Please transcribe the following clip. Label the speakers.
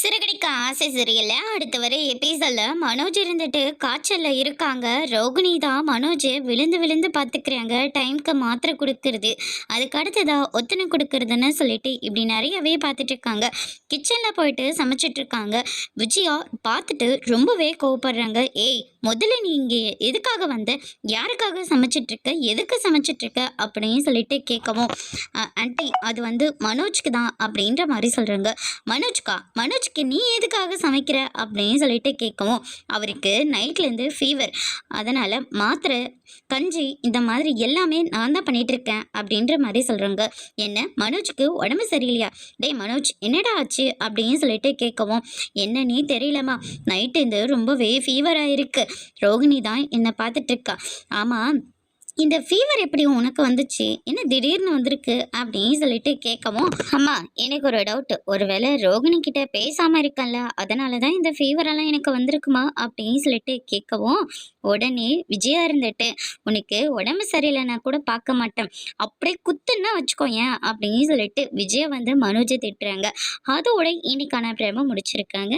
Speaker 1: சிறுகடிக்க ஆசை சரியில்ல அடுத்த வர எபிசோட்ல மனோஜ் இருந்துட்டு காய்ச்சல்ல இருக்காங்க. ரோகிணி தான் மனோஜ் விழுந்து விழுந்து பார்த்துக்கிறாங்க டைம்க்கு மாத்திரை கொடுக்கறது. அதுக்கு அடுத்ததா ஒத்தனை கொடுக்கறதுன்னு சொல்லிட்டு இப்படி நிறையவே பார்த்துட்டு இருக்காங்க. கிச்சனில் போயிட்டு சமைச்சிட்டு இருக்காங்க. விஜயா பார்த்துட்டு ரொம்பவே கோவப்படுறாங்க. ஏய் முதல்ல நீ இங்கே எதுக்காக வந்த? யாருக்காக சமைச்சிட்ருக்க எதுக்கு சமைச்சிட்ருக்க அப்படின்னு சொல்லிட்டு கேட்கவும் ஆண்டி அது வந்து மனோஜ்க்கு தான் அப்படின்ற மாதிரி சொல்கிறாங்க மனோஜ்க்கா மனோஜ்க்கு நீ எதுக்காக சமைக்கிற? அப்படின்னு சொல்லிட்டு கேட்கவும் அவருக்கு நைட்லேருந்து ஃபீவர் அதனால் மாத்திரை கஞ்சி இந்த மாதிரி எல்லாமே நான் தான் பண்ணிகிட்ருக்கேன் அப்படின்ற மாதிரி சொல்கிறாங்க என்ன? மனோஜ்க்கு உடம்பு சரியில்லையா? டேய் மனோஜ் என்னடா ஆச்சு? அப்படின்னு சொல்லிட்டு கேட்கவும் என்னன்னே தெரியலம்மா. நைட்டு இந்த ரொம்பவே ஃபீவராக இருக்குது ரோகிணி தான் என்னை பார்த்துட்டு இருக்கா. ஆமாம் இந்த ஃபீவர் எப்படி உனக்கு வந்துச்சு? என்ன திடீர்னு வந்திருக்கு? அப்படின்னு சொல்லிட்டு கேட்கவும் அம்மா எனக்கு ஒரு டவுட் ஒருவேளை ரோகிணி கிட்ட பேசாம இருக்கேன்ல அதனால தான் இந்த ஃபீவரெல்லாம் எனக்கு வந்திருக்குமா? அப்படின்னு சொல்லிட்டு கேட்கவும் உடனே விஜயா இருந்துட்டு உனக்கு உடம்பு சரியில்லைன்னா கூட பார்க்க மாட்டேன். அப்படியே குத்துன்னா வச்சுக்கோயேன் அப்படின்னு சொல்லிட்டு விஜயா வந்து மனோஜை திட்டுறாங்க. அதோட இன்னைக்கான பிரேமம் முடிச்சிருக்காங்க.